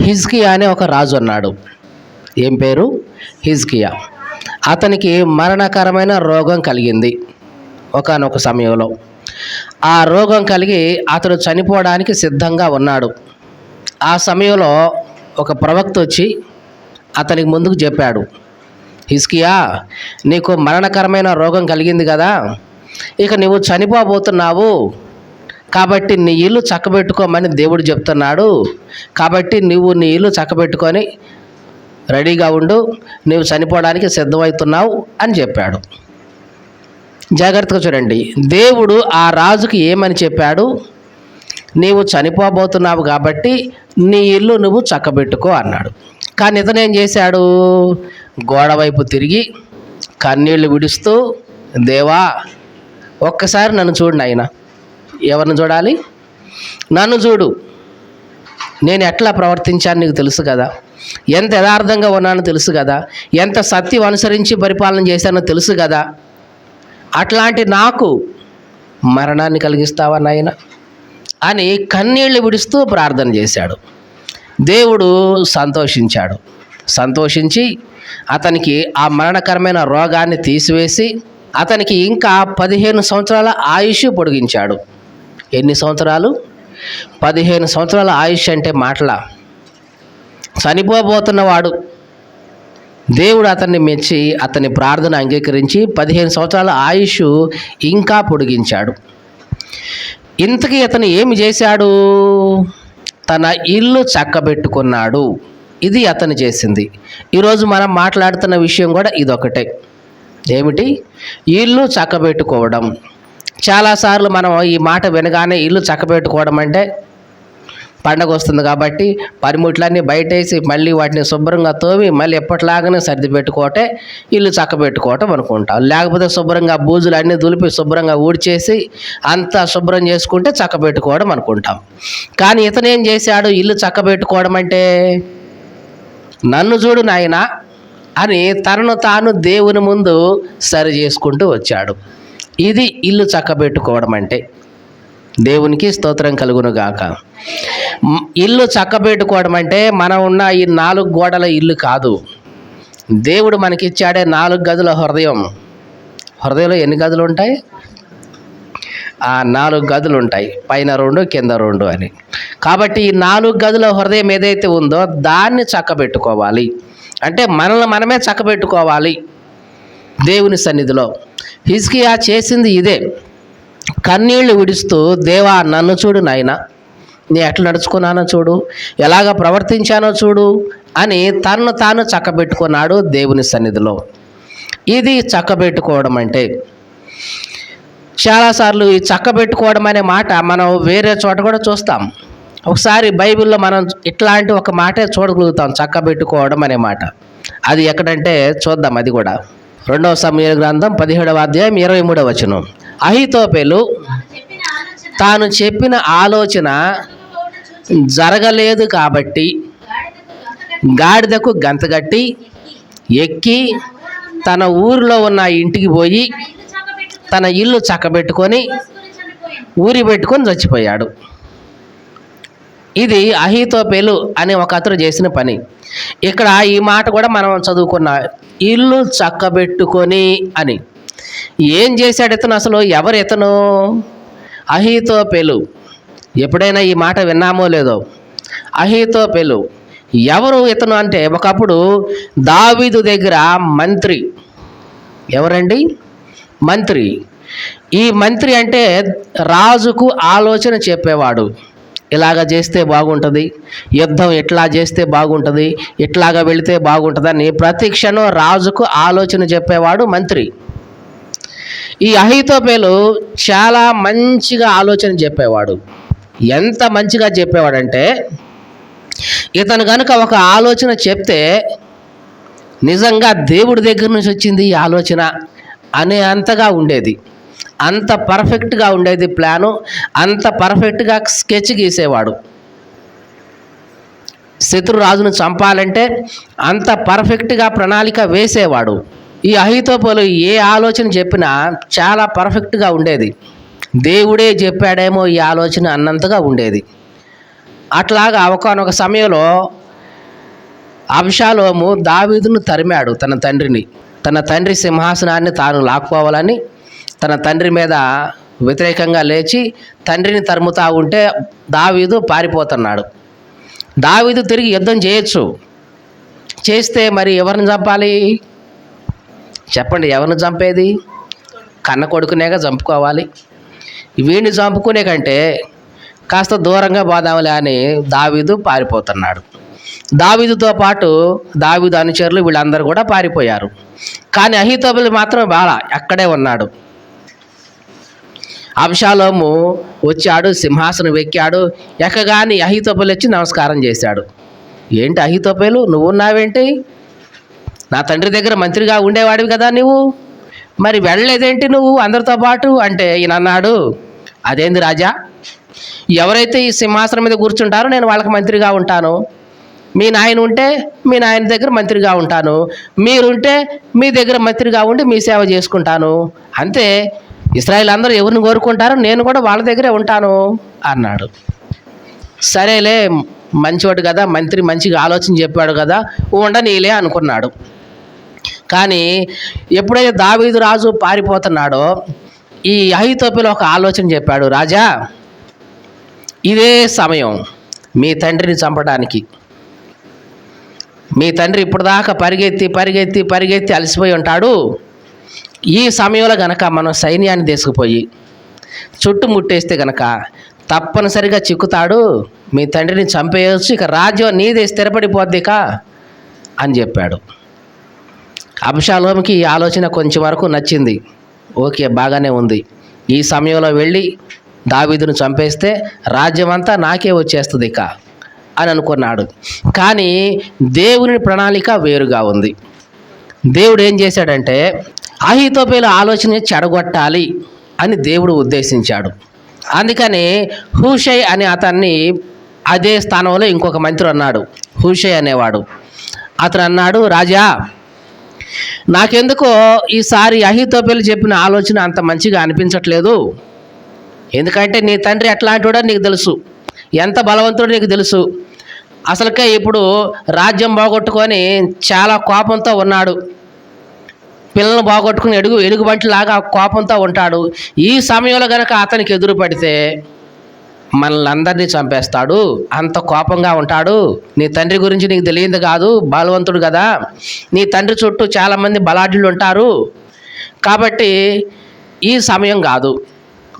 హిజ్కియా అనే ఒక రాజు అన్నాడు. ఏం పేరు? హిజ్కియా. అతనికి మరణకరమైన రోగం కలిగింది ఒకానొక సమయంలో. ఆ రోగం కలిగి అతడు చనిపోవడానికి సిద్ధంగా ఉన్నాడు. ఆ సమయంలో ఒక ప్రవక్త వచ్చి అతనికి ముందుకు చెప్పాడు. హిస్కియా నీకు మరణకరమైన రోగం కలిగింది కదా. ఇక నువ్వు చనిపోబోతున్నావు. కాబట్టి నీ ఇల్లు చక్కబెట్టుకోమని దేవుడు చెప్తున్నాడు. కాబట్టి నువ్వు నీ ఇల్లు చక్కబెట్టుకొని రెడీగా ఉండు. నువ్వు చనిపోవడానికి సిద్ధమవుతున్నావు అని చెప్పాడు. జాగ్రత్తగా చూడండి. దేవుడు ఆ రాజుకి ఏమని చెప్పాడు? నీవు చనిపోబోతున్నావు కాబట్టి నీ ఇల్లు నువ్వు చక్కబెట్టుకో అన్నాడు. కానీ ఇతను ఏం చేశాడు? గోడ వైపు తిరిగి కన్నీళ్ళు విడుస్తూ దేవా ఒక్కసారి నన్ను చూడు నాయన. ఎవరిని చూడాలి? నన్ను చూడు. నేను ఎట్లా ప్రవర్తించాను నీకు తెలుసు కదా? ఎంత యథార్థంగా ఉన్నానో తెలుసు కదా? ఎంత సత్యం అనుసరించి పరిపాలన చేశానో తెలుసు కదా? అట్లాంటి నాకు మరణాన్ని కలిగిస్తావా నాయన? అని కన్నీళ్ళు విడుస్తూ ప్రార్థన చేశాడు. దేవుడు సంతోషించాడు. సంతోషించి అతనికి ఆ మరణకరమైన రోగాన్ని తీసివేసి అతనికి ఇంకా పదిహేను సంవత్సరాల ఆయుష్ పొడిగించాడు. ఎన్ని సంవత్సరాలు? పదిహేను సంవత్సరాల ఆయుష్ అంటే మాటల? చనిపోబోతున్నవాడు. దేవుడు అతన్ని మెచ్చి అతని ప్రార్థన అంగీకరించి పదిహేను సంవత్సరాల ఆయుష్ ఇంకా పొడిగించాడు. ఇంతకీ అతను ఏమి చేశాడు? తన ఇల్లు చక్కబెట్టుకున్నాడు. ఇది అతను చేసింది. ఈరోజు మనం మాట్లాడుతున్న విషయం కూడా ఇదొకటే. ఏమిటి? ఇల్లు చక్కబెట్టుకోవడం. చాలాసార్లు మనం ఈ మాట వినగానే ఇల్లు చక్కబెట్టుకోవడం అంటే పండగ వస్తుంది కాబట్టి పనిముట్లన్నీ బయటేసి మళ్ళీ వాటిని శుభ్రంగా తోమి మళ్ళీ ఎప్పటిలాగానే సర్ది పెట్టుకోవటే ఇల్లు చక్కబెట్టుకోవటం అనుకుంటాం. లేకపోతే శుభ్రంగా బూజులు అన్నీ దులిపి శుభ్రంగా ఊడ్చేసి అంతా శుభ్రం చేసుకుంటే చక్కబెట్టుకోవడం అనుకుంటాం. కానీ ఇతను ఏం చేశాడు? ఇల్లు చక్కబెట్టుకోవడం అంటే నన్ను చూడు నాయనా అని తనను తాను దేవుని ముందు సరి చేసుకుంటూ వచ్చాడు. ఇది ఇల్లు చక్కబెట్టుకోవడం అంటే దేవునికి స్తోత్రం కలుగును గాక ఇల్లు చక్కబెట్టుకోవడం అంటే మనం ఉన్న ఈ నాలుగు గోడల ఇల్లు కాదు. దేవుడు మనకిచ్చాడే నాలుగు గదుల హృదయం. హృదయంలో ఎన్ని గదులు ఉంటాయి ఆ నాలుగు గదులు ఉంటాయి పైన రెండు కింద రెండు అని. కాబట్టి ఈ నాలుగు గదుల హృదయం ఏదైతే ఉందో దాన్ని చక్కబెట్టుకోవాలి. అంటే మనల్ని మనమే చక్కబెట్టుకోవాలి దేవుని సన్నిధిలో. హిజ్కియా చేసింది ఇదే. కన్నీళ్ళు విడుస్తూ దేవా నన్ను చూడు నాయన. నీ ఎట్లా నడుచుకున్నానో చూడు. ఎలాగ ప్రవర్తించానో చూడు. అని తనను తాను చక్కబెట్టుకున్నాడు దేవుని సన్నిధిలో. ఇది చక్కబెట్టుకోవడం అంటే. చాలాసార్లు ఈ చక్కబెట్టుకోవడం అనే మాట మనం వేరే చోట కూడా చూస్తాం. ఒకసారి బైబిల్లో మనం ఇట్లాంటి ఒక మాటే చూడగలుగుతాం చక్కబెట్టుకోవడం అనే మాట. అది ఎక్కడంటే చూద్దాం అది కూడా. రెండవ సమయ గ్రంథం పదిహేడవ అధ్యాయం ఇరవై మూడవ వచనం. అహితోపెలు తాను చెప్పిన ఆలోచన జరగలేదు కాబట్టి గాడిదకు గంతగట్టి ఎక్కి తన ఊరిలో ఉన్న ఇంటికి పోయి తన ఇల్లు చక్కబెట్టుకొని ఊరి పెట్టుకొని చచ్చిపోయాడు. ఇది అహితోపేలు అనే ఒక అతను చేసిన పని. ఇక్కడ ఈ మాట కూడా మనం చదువుకున్న ఇల్లు చక్కబెట్టుకొని అని. ఏం చేశాడు ఇతను అసలు? ఎవరు ఇతను? అహితోపేలు. ఎప్పుడైనా ఈ మాట విన్నామో లేదో? అహితోపేలు. ఎవరు ఇతను అంటే? ఒకప్పుడు దావీదు దగ్గర మంత్రి. ఎవరండి? మంత్రి. ఈ మంత్రి అంటే రాజుకు ఆలోచన చెప్పేవాడు. ఇలాగ చేస్తే బాగుంటుంది యుద్ధం ఎట్లా చేస్తే బాగుంటుంది ఇట్లాగా వెళితే బాగుంటుందని ప్రతి క్షణం రాజుకు ఆలోచన చెప్పేవాడు మంత్రి. ఈ అహితోపేలు చాలా మంచిగా ఆలోచన చెప్పేవాడు. ఎంత మంచిగా చెప్పేవాడంటే ఇతను కనుక ఒక ఆలోచన చెప్తే నిజంగా దేవుడి దగ్గర నుంచి వచ్చింది ఈ ఆలోచన అనే అంతగా ఉండేది. అంత పర్ఫెక్ట్గా ఉండేది ప్లాను అంత పర్ఫెక్ట్గా స్కెచ్ గీసేవాడు. శత్రురాజును చంపాలంటే అంత పర్ఫెక్ట్గా ప్రణాళిక వేసేవాడు. ఈ అహితోపలు ఏ ఆలోచన చెప్పినా చాలా పర్ఫెక్ట్గా ఉండేది. దేవుడే చెప్పాడేమో ఈ ఆలోచన అన్నంతగా ఉండేది. అట్లాగా ఒకనొక సమయంలో అబ్షాలోము దావీదును తరిమాడు తన తండ్రిని. తన తండ్రి సింహాసనాన్ని తాను లాక్కోవాలని తన తండ్రి మీద వ్యతిరేకంగా లేచి తండ్రిని తరుముతా ఉంటే దావీదు పారిపోతున్నాడు. దావీదు తిరిగి యుద్ధం చేయొచ్చు. చేస్తే మరి ఎవరిని చంపాలి? చెప్పండి ఎవరిని చంపేది? కన్న కొడుకునేగా చంపుకోవాలి. వీడిని చంపుకునే కంటే కాస్త దూరంగా పోదాంలే అని దావీదు పారిపోతున్నాడు. దావీదుతో పాటు దావీదు అనుచరులు వీళ్ళందరూ కూడా పారిపోయారు. కానీ అహితోబులు మాత్రం బాగా అక్కడే ఉన్నాడు. అబ్షాలోము వచ్చాడు సింహాసనం ఎక్కాడు ఎక్కగాని అహితోపలు వచ్చి నమస్కారం చేశాడు. ఏంటి అహితోపేలు? నువ్వున్నావేంటి? నా తండ్రి దగ్గర మంత్రిగా ఉండేవాడివి కదా నువ్వు మరి వెళ్ళలేదేంటి నువ్వు అందరితో పాటు? అంటే ఈయన అన్నాడు అదేంది రాజా? ఎవరైతే ఈ సింహాసనం మీద కూర్చుంటారో నేను వాళ్ళకి మంత్రిగా ఉంటాను. మీ నాయన ఉంటే మీ నాయన దగ్గర మంత్రిగా ఉంటాను. మీరుంటే మీ దగ్గర మంత్రిగా ఉండి మీ సేవ చేసుకుంటాను. అంతే. ఇస్రాయిల్ అందరూ ఎవరిని కోరుకుంటారో నేను కూడా వాళ్ళ దగ్గరే ఉంటాను అన్నాడు. సరేలే మంచివాడు కదా మంత్రి మంచిగా ఆలోచన చెప్పాడు కదా ఉండనీలే అనుకున్నాడు. కానీ ఎప్పుడైతే దావీదు రాజు పారిపోతున్నాడో ఈ అహితోపిలో ఒక ఆలోచన చెప్పాడు రాజా ఇదే సమయం మీ తండ్రిని చంపడానికి. మీ తండ్రి ఇప్పటిదాకా పరిగెత్తి పరిగెత్తి పరిగెత్తి అలసిపోయి ఉంటాడు. ఈ సమయంలో గనక మనం సైన్యాన్ని తీసుకుపోయి చుట్టుముట్టేస్తే గనక తప్పనిసరిగా చిక్కుతాడు మీ తండ్రిని చంపేయచ్చు ఇక రాజ్యం నీదే స్థిరపడిపోద్దిక అని చెప్పాడు. అభిషాలోమికి ఈ ఆలోచన కొంచెం వరకు నచ్చింది. ఓకే బాగానే ఉంది. ఈ సమయంలో వెళ్ళి దావీదును చంపేస్తే రాజ్యం అంతా నాకే వచ్చేస్తుంది ఇక అని అనుకున్నాడు. కానీ దేవుని ప్రణాళిక వేరుగా ఉంది. దేవుడు ఏం చేశాడంటే అహితోపేల ఆలోచన చెడగొట్టాలి అని దేవుడు ఉద్దేశించాడు. అందుకని హూషయ్ అనే అతన్ని అదే స్థానంలో ఇంకొక మంత్రి అన్నాడు హూషయ్ అనేవాడు. అతను అన్నాడు రాజా నాకెందుకో ఈసారి అహితోపేలు చెప్పిన ఆలోచన అంత మంచిగా అనిపించట్లేదు. ఎందుకంటే నీ తండ్రి ఎట్లాంటివాడో నీకు తెలుసు. ఎంత బలవంతుడో నీకు తెలుసు. అసలుకే ఇప్పుడు రాజ్యం బాగొట్టుకొని చాలా కోపంతో ఉన్నాడు. పిల్లలు బాగొట్టుకుని ఎడుగు ఎలుగుబంటిలాగా కోపంతో ఉంటాడు. ఈ సమయంలో గనక అతనికి ఎదురు పడితే మనల్ని అందరినీ చంపేస్తాడు. అంత కోపంగా ఉంటాడు. నీ తండ్రి గురించి నీకు తెలియదు కాదు. బలవంతుడు కదా. నీ తండ్రి చుట్టూ చాలామంది బలాఢ్యులు ఉంటారు. కాబట్టి ఈ సమయం కాదు.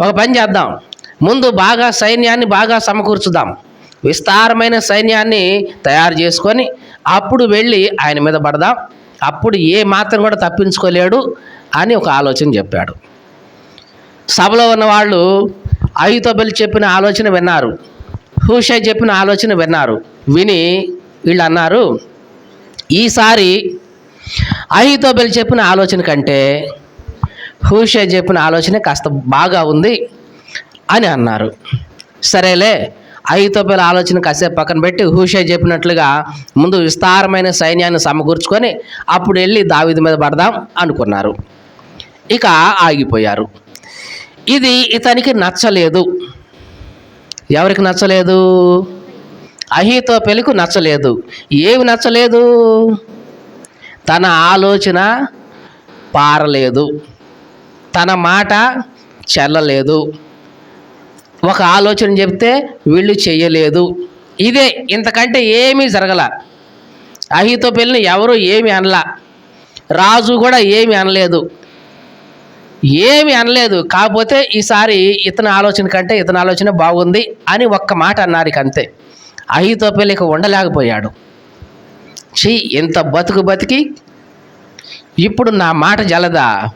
ఒక పని చేద్దాం. ముందు బాగా సైన్యాన్ని బాగా సమకూర్చుదాం. విస్తారమైన సైన్యాన్ని తయారు చేసుకొని అప్పుడు వెళ్ళి ఆయన మీద పడదాం. అప్పుడు ఏ మాత్రం కూడా తప్పించుకోలేడు అని ఒక ఆలోచన చెప్పాడు. సభలో ఉన్న వాళ్ళు అయుతోబెలు చెప్పిన ఆలోచన విన్నారు. హూషై చెప్పిన ఆలోచన విన్నారు. విని వీళ్ళు అన్నారు ఈసారి అహితోబెల్ చెప్పిన ఆలోచన కంటే హూషై చెప్పిన ఆలోచన కాస్త బాగా ఉంది అని అన్నారు. సరేలే అహితోబెల ఆలోచన కాసేపు పక్కన పెట్టి హుషే చెప్పినట్లుగా ముందు విస్తారమైన సైన్యాన్ని సమకూర్చుకొని అప్పుడు వెళ్ళి దావీదు మీద పడదాం అనుకున్నారు. ఇక ఆగిపోయారు. ఇది ఇతనికి నచ్చలేదు. ఎవరికి నచ్చలేదు? అహితో పెళ్ళికు నచ్చలేదు. ఏమి నచ్చలేదు? తన ఆలోచన పారలేదు. తన మాట చెల్లలేదు. ఒక ఆలోచన చెప్తే వీళ్ళు చెయ్యలేదు ఇదే ఇంతకంటే ఏమీ జరగల. అహితో పెళ్ళిని ఎవరు ఏమి అనలా. రాజు కూడా ఏమి అనలేదు. ఏమి అనలేదు. కాకపోతే ఈసారి ఇతని ఆలోచన కంటే ఇతని ఆలోచన బాగుంది అని ఒక్క మాట అన్నారు ఇక అంతే. అహితోపెల్ ఇక ఉండలేకపోయాడు. ఛీ ఇంత బతుకు బతికి ఇప్పుడు నా మాట జలదా?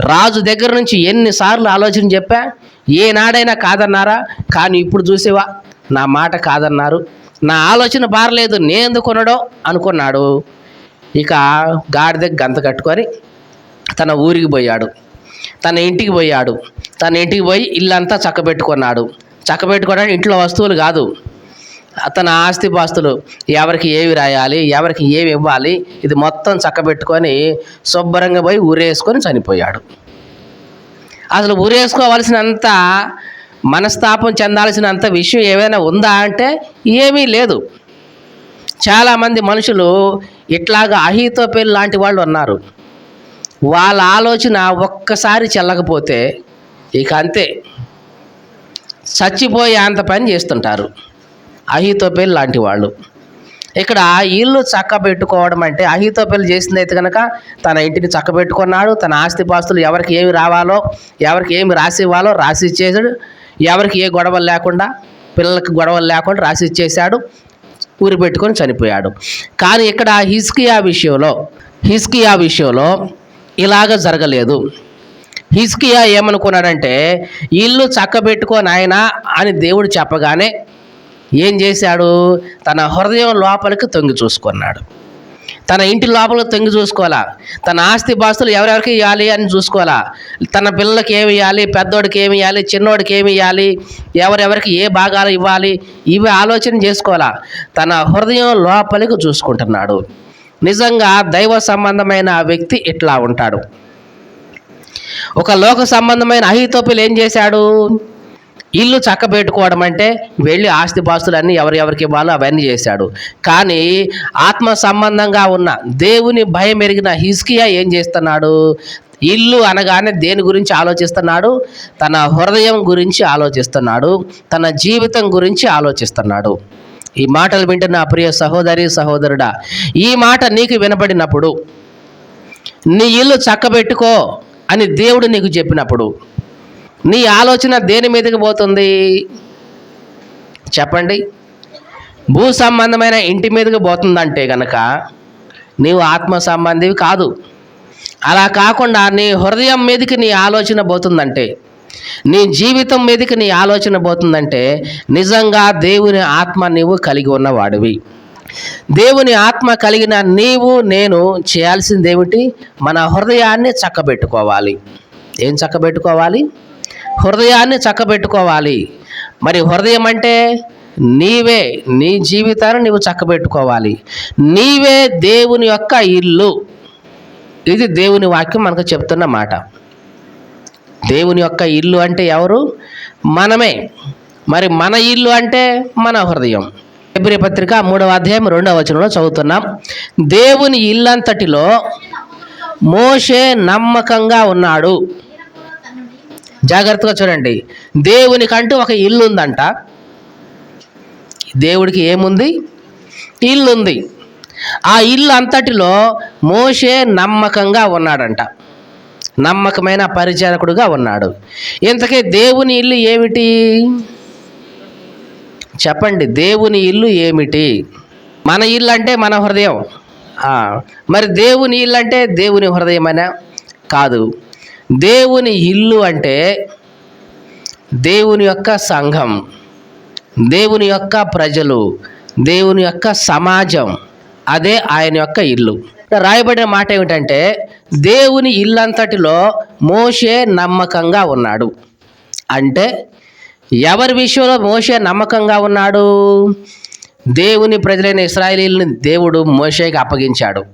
రాజు దగ్గర నుంచి ఎన్నిసార్లు ఆలోచన చెప్పా? ఏనాడైనా కాదన్నారా? కానీ ఇప్పుడు చూసేవా నా మాట కాదన్నారు. నా ఆలోచన బారలేదు నేను ఎందుకు అనుకున్నాడు. ఇక గాడిద గంత కట్టుకొని తన ఊరికి పోయాడు. తన ఇంటికి పోయాడు. తన ఇంటికి పోయి ఇల్లంతా చక్కబెట్టుకున్నాడు. చక్కబెట్టుకోవడానికి ఇంట్లో వస్తువులు కాదు. తన ఆస్తిపాస్తులు ఎవరికి ఏవి రాయాలి ఎవరికి ఏమి ఇవ్వాలి ఇది మొత్తం చక్కబెట్టుకొని శుభ్రంగా పోయి ఊరేసుకొని చనిపోయాడు. అసలు ఊరేసుకోవాల్సినంత మనస్తాపం చెందాల్సినంత విషయం ఏమైనా ఉందా అంటే ఏమీ లేదు. చాలామంది మనుషులు ఇట్లాగా అహితోపేలు లాంటి వాళ్ళు ఉన్నారు. వాళ్ళ ఆలోచన ఒక్కసారి చెల్లకపోతే ఇక అంతే. చచ్చిపోయే అంత పని చేస్తుంటారు. అహితోపేలు లాంటి వాళ్ళు. ఇక్కడ ఇల్లు చక్క పెట్టుకోవడం అంటే అహితోపేలు చేసిందైతే కనుక తన ఇంటిని చక్క పెట్టుకున్నాడు. తన ఆస్తిపాస్తులు ఎవరికి ఏమి రావాలో ఎవరికి ఏమి రాసి ఇవ్వాలో రాసి ఇచ్చేసాడు ఎవరికి ఏ గొడవలు లేకుండా పిల్లలకి గొడవలు లేకుండా రాసి ఇచ్చేశాడు. ఊరి పెట్టుకొని చనిపోయాడు. కానీ ఇక్కడ హిస్కియా విషయంలో హిస్కియా విషయంలో ఇలాగ జరగలేదు. హిస్కియా ఏమనుకున్నాడంటే ఇల్లు చక్కబెట్టుకో నాయనా అని దేవుడు చెప్పగానే ఏం చేశాడు? తన హృదయం లోపలికి తొంగి చూసుకున్నాడు. తన ఇంటి లోపల తొంగి చూసుకోవాలా? తన ఆస్తి బాస్తులు ఎవరెవరికి ఇవ్వాలి అని చూసుకోవాలా? తన పిల్లలకి ఏమి ఇవ్వాలి పెద్దోడికి ఏమి ఇవ్వాలి చిన్నోడికి ఏమి ఇవ్వాలి ఎవరెవరికి ఏ భాగాలు ఇవ్వాలి? ఇవి ఆలోచన చేసుకోవాలా? తన హృదయం లోపలికి చూసుకుంటున్నాడు. నిజంగా దైవ సంబంధమైన వ్యక్తి ఇట్లా ఉంటాడు. ఒక లోక సంబంధమైన అహితోపులు ఏం చేశాడు? ఇల్లు చక్కబెట్టుకోవడం అంటే వెళ్ళి ఆస్తిపాస్తులన్నీ ఎవరెవరికి ఇవ్వాలో అవన్నీ చేశాడు. కానీ ఆత్మ సంబంధంగా ఉన్న దేవుని భయం ఎరిగిన హిస్కియా ఏం చేస్తున్నాడు? ఇల్లు అనగానే దేని గురించి ఆలోచిస్తున్నాడు? తన హృదయం గురించి ఆలోచిస్తున్నాడు. తన జీవితం గురించి ఆలోచిస్తున్నాడు. ఈ మాటలు వింటున్న ప్రియ సహోదరి సహోదరుడా ఈ మాట నీకు వినపడినప్పుడు నీ ఇల్లు చక్కబెట్టుకో అని దేవుడు నీకు చెప్పినప్పుడు నీ ఆలోచన దేని మీదకి పోతుంది? చెప్పండి. భూ సంబంధమైన ఇంటి మీదకి పోతుందంటే కనుక నీవు ఆత్మ సంబంధివి కాదు. అలా కాకుండా నీ హృదయం మీదకి నీ ఆలోచన పోతుందంటే నీ జీవితం మీదకి నీ ఆలోచన పోతుందంటే నిజంగా దేవుని ఆత్మ నీవు కలిగి ఉన్నవాడివి. దేవుని ఆత్మ కలిగిన నీవు నేను చేయాల్సిందేమిటి? మన హృదయాన్ని చక్కబెట్టుకోవాలి. ఏం చక్కబెట్టుకోవాలి? హృదయాన్ని చక్కబెట్టుకోవాలి. మరి హృదయం అంటే నీవే నీ జీవితాన్ని నీవు చక్కబెట్టుకోవాలి. నీవే దేవుని యొక్క ఇల్లు. ఇది దేవుని వాక్యం మనకు చెప్తున్న మాట. దేవుని యొక్క ఇల్లు అంటే ఎవరు? మనమే. మరి మన ఇల్లు అంటే మన హృదయం. ఫిబ్రి పత్రిక మూడవ అధ్యాయం రెండవ వచనంలో చదువుతున్నాం. దేవుని ఇల్లంతటిలో మోషే నమ్మకంగా ఉన్నాడు. జాగ్రత్తగా చూడండి. దేవునికంటూ ఒక ఇల్లు ఉందంట. దేవుడికి ఏముంది? ఇల్లు ఉంది ఆ ఇల్లు అంతటిలో మోషే నమ్మకంగా ఉన్నాడంట. నమ్మకమైన పరిచారకుడుగా ఉన్నాడు. ఇంతకీ దేవుని ఇల్లు ఏమిటి? చెప్పండి దేవుని ఇల్లు ఏమిటి? మన ఇల్లు అంటే మన హృదయం. మరి దేవుని ఇల్లు అంటే దేవుని హృదయమైన? కాదు. దేవుని ఇల్లు అంటే దేవుని యొక్క సంఘం దేవుని యొక్క ప్రజలు దేవుని యొక్క సమాజం. అదే ఆయన యొక్క ఇల్లు. రాయబడిన మాట ఏమిటంటే దేవుని ఇల్లంతటిలో మోషే నమ్మకంగా ఉన్నాడు. అంటే ఎవరి విషయంలో మోషే నమ్మకంగా ఉన్నాడు? దేవుని ప్రజలైన ఇస్రాయేలీలను దేవుడు మోషేకి అప్పగించాడు.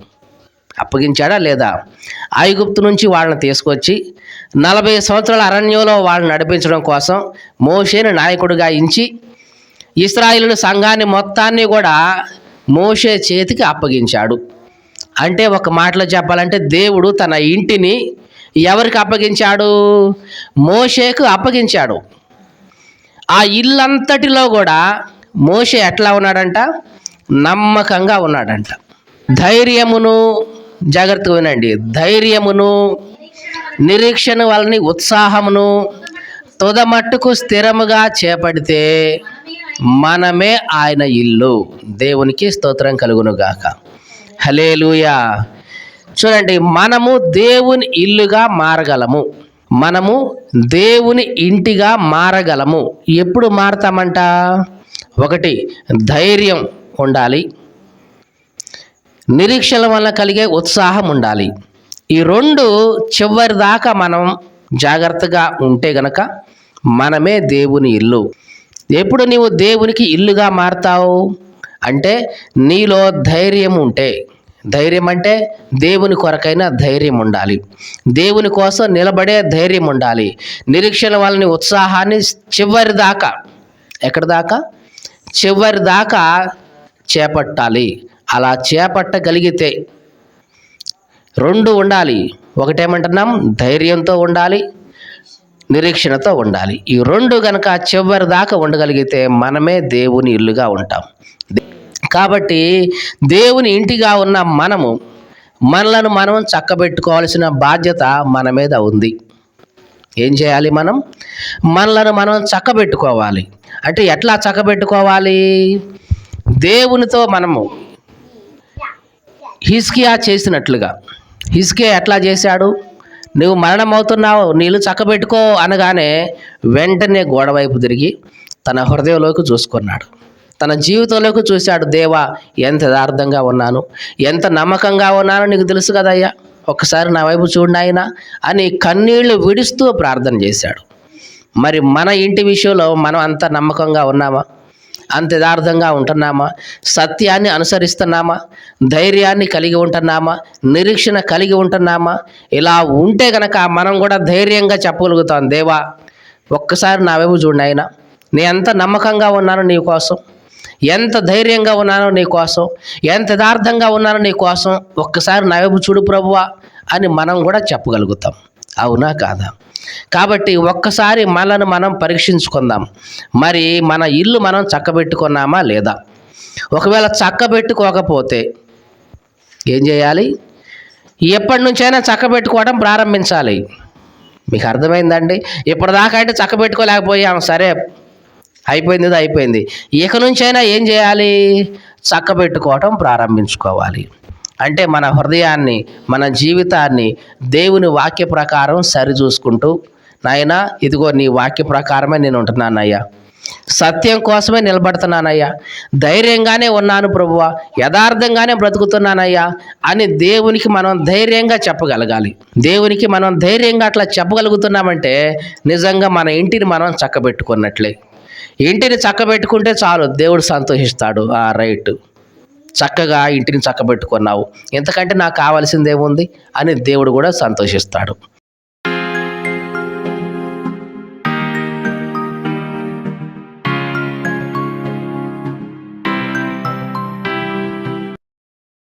అప్పగించాడా లేదా? ఐగుప్తు నుంచి వాళ్ళని తీసుకొచ్చి నలభై సంవత్సరాల అరణ్యంలో వాళ్ళని నడిపించడం కోసం మోషేని నాయకుడిగా ఇంచి ఇస్రాయిలు సంఘాన్ని మొత్తాన్ని కూడా మోషే చేతికి అప్పగించాడు. అంటే ఒక మాటలో చెప్పాలంటే దేవుడు తన ఇంటిని ఎవరికి అప్పగించాడు? మోషేకు అప్పగించాడు. ఆ ఇల్లంతటిలో కూడా మోషే ఎట్లా ఉన్నాడంట? నమ్మకంగా ఉన్నాడంట. ధైర్యమును జాగ్రత్తగా వినండి. ధైర్యమును నిరీక్షణ వలని ఉత్సాహమును తుదమట్టుకు స్థిరముగా చేపడితే మనమే ఆయన ఇల్లు. దేవునికి స్తోత్రం కలుగునుగాక. హలేలుయా చూడండి మనము దేవుని ఇల్లుగా మారగలము. మనము దేవుని ఇంటిగా మారగలము. ఎప్పుడు మారతామంట? ఒకటి ధైర్యం ఉండాలి. నిరీక్షణ వల్ల కలిగే ఉత్సాహం ఉండాలి. ఈ రెండు చివరి దాకా మనం జాగ్రత్తగా ఉంటే గనక మనమే దేవుని ఇల్లు. ఎప్పుడు నీవు దేవునికి ఇల్లుగా మారతావు? అంటే నీలో ధైర్యం ఉంటే. ధైర్యం అంటే దేవుని కొరకైన ధైర్యం ఉండాలి. దేవుని కోసం నిలబడే ధైర్యం ఉండాలి. నిరీక్షణ వాళ్ళని ఉత్సాహాన్ని చివరి దాకా ఎక్కడి దాకా? చివరి దాకా చేపట్టాలి. అలా చేపట్టగలిగితే రెండు ఉండాలి. ఒకటేమంటున్నాం? ధైర్యంతో ఉండాలి నిరీక్షణతో ఉండాలి. ఈ రెండు గనక చివరి దాకా ఉండగలిగితే మనమే దేవుని ఇల్లుగా ఉంటాం. కాబట్టి దేవుని ఇంటిగా ఉన్న మనము మనలను మనం చక్కబెట్టుకోవాల్సిన బాధ్యత మన మీద ఉంది. ఏం చేయాలి మనం? మనలను మనం చక్కబెట్టుకోవాలి. అంటే ఎట్లా చక్కబెట్టుకోవాలి? దేవునితో మనము హిస్కియా చేసినట్లుగా. హిస్కియా ఎట్లా చేశాడు? నువ్వు మరణమవుతున్నావు నీళ్ళు చక్కబెట్టుకో అనగానే వెంటనే గోడవైపు తిరిగి తన హృదయంలోకి చూసుకున్నాడు. తన జీవితంలోకి చూశాడు దేవా ఎంత యథార్థంగా ఉన్నాను ఎంత నమ్మకంగా ఉన్నానో నీకు తెలుసు కదయ్యా ఒక్కసారి నా వైపు చూడండి ఆయన అని కన్నీళ్ళు విడుస్తూ ప్రార్థన చేశాడు. మరి మన ఇంటి విషయంలో మనం అంత నమ్మకంగా ఉన్నామా? అంత యథార్థంగా ఉంటున్నామా? సత్యాన్ని అనుసరిస్తున్నామా? ధైర్యాన్ని కలిగి ఉంటున్నామా? నిరీక్షణ కలిగి ఉంటున్నామా? ఇలా ఉంటే గనక మనం కూడా ధైర్యంగా చెప్పగలుగుతాం దేవా. ఒక్కసారి నా వైపు చూడండి ఆయన నేను ఎంత నమ్మకంగా ఉన్నాను నీ కోసం ఎంత ధైర్యంగా ఉన్నానో నీ కోసం ఎంత యథార్థంగా ఉన్నానో నీ కోసం ఒక్కసారి నా వైపు చూడు ప్రభువా అని మనం కూడా చెప్పగలుగుతాం. అవునా కాదా? కాబట్టి ఒక్కసారి మనల్ని మనం పరీక్షించుకుందాం. మరి మన ఇల్లు మనం చక్కబెట్టుకున్నామా లేదా? ఒకవేళ చక్కబెట్టుకోకపోతే ఏం చేయాలి? ఎప్పటి నుంచైనా చక్కబెట్టుకోవడం ప్రారంభించాలి. మీకు అర్థమైందండి? ఇప్పటిదాకా అంటే చక్కబెట్టుకోలేకపోయాం. సరే అయిపోయింది అయిపోయింది. ఇక నుంచైనా ఏం చేయాలి? చక్కబెట్టుకోవటం ప్రారంభించుకోవాలి. అంటే మన హృదయాన్ని మన జీవితాన్ని దేవుని వాక్య ప్రకారం సరిచూసుకుంటూ నాయన ఇదిగో నీ వాక్య ప్రకారమే నేను ఉంటున్నానయ్యా సత్యం కోసమే నిలబడుతున్నానయ్యా. ధైర్యంగానే ఉన్నాను ప్రభువా. యథార్థంగానే బ్రతుకుతున్నానయ్యా అని దేవునికి మనం ధైర్యంగా చెప్పగలగాలి. దేవునికి మనం ధైర్యంగా అట్లా చెప్పగలుగుతున్నామంటే నిజంగా మన ఇంటిని మనం చక్కబెట్టుకున్నట్లే. ఇంటిని చక్కబెట్టుకుంటే చాలు దేవుడు సంతోషిస్తాడు. ఆ రైట్. చక్కగా ఇంటిని చక్కబెట్టుకున్నావు. ఎంతకంటే నాకు కావాల్సిందేముంది? అని దేవుడు కూడా సంతోషిస్తాడు.